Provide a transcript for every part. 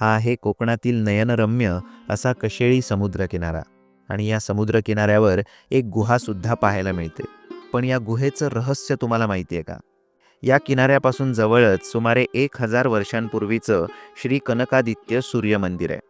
हा आहे कोकणातील नयनरम्य असा कशेळी समुद्रकिनारा. आणि या समुद्रकिनाऱ्यावर एक गुहासुद्धा पाहायला मिळते. पण या गुहेचं रहस्य तुम्हाला माहिती आहे का? या किनाऱ्यापासून जवळच सुमारे एक हजार वर्षांपूर्वीचं श्री कनकादित्य सूर्य मंदिर आहे.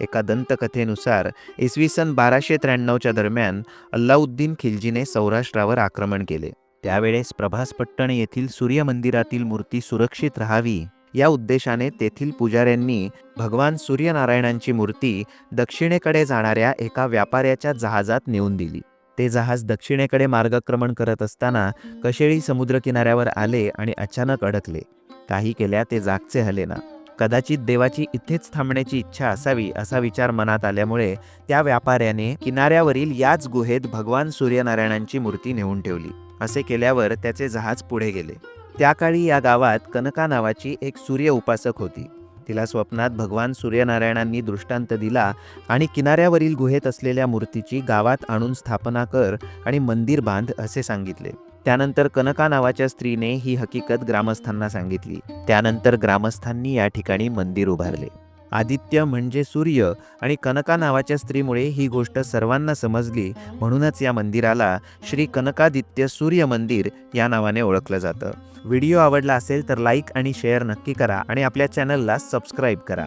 एका दंतकथेनुसार इसवी सन बाराशे त्र्याण्णवच्या दरम्यान अल्लाउद्दीन खिलजीने सौराष्ट्रावर आक्रमण केले. त्यावेळेस प्रभासपट्टण येथील सूर्य मंदिरातील मूर्ती सुरक्षित राहावी या उद्देशाने तेथील पुजाऱ्यांनी भगवान सूर्यनारायणांची मूर्ती दक्षिणेकडे जाणाऱ्या एका व्यापाऱ्याच्या जहाजात नेऊन दिली. ते जहाज दक्षिणेकडे मार्गक्रमण करत असताना कशेळी समुद्रकिनाऱ्यावर आले आणि अचानक अडकले. काही केल्या ते जागचे हलेना. कदाचित देवाची इथेच थांबण्याची इच्छा असावी असा विचार मनात आल्यामुळे त्या व्यापाऱ्याने किनाऱ्यावरील याच गुहेत भगवान सूर्यनारायणांची मूर्ती नेऊन ठेवली. असे केल्यावर त्याचे जहाज पुढे गेले. त्या काळी या गावात कनका नावाची एक सूर्य उपासक होती. तिला स्वप्नात भगवान सूर्यनारायणांनी दृष्टांत दिला आणि किनाऱ्यावरील गुहेत असलेल्या मूर्तीची गावात आणून स्थापना कर आणि मंदिर बांध असे सांगितले. त्यानंतर कनका नावाच्या स्त्रीने ही हकीकत ग्रामस्थांना सांगितली. त्यानंतर ग्रामस्थांनी या ठिकाणी मंदिर उभारले. आदित्य म्हणजे सूर्य आणि कनका नावाच्या स्त्रीमुळे ही गोष्ट सर्वांना समजली म्हणूनच या मंदिराला श्री कनकादित्य सूर्य मंदिर या नावाने ओळखलं जातं. व्हिडिओ आवडला असेल तर लाईक आणि शेअर नक्की करा आणि आपल्या चॅनलला सबस्क्राईब करा.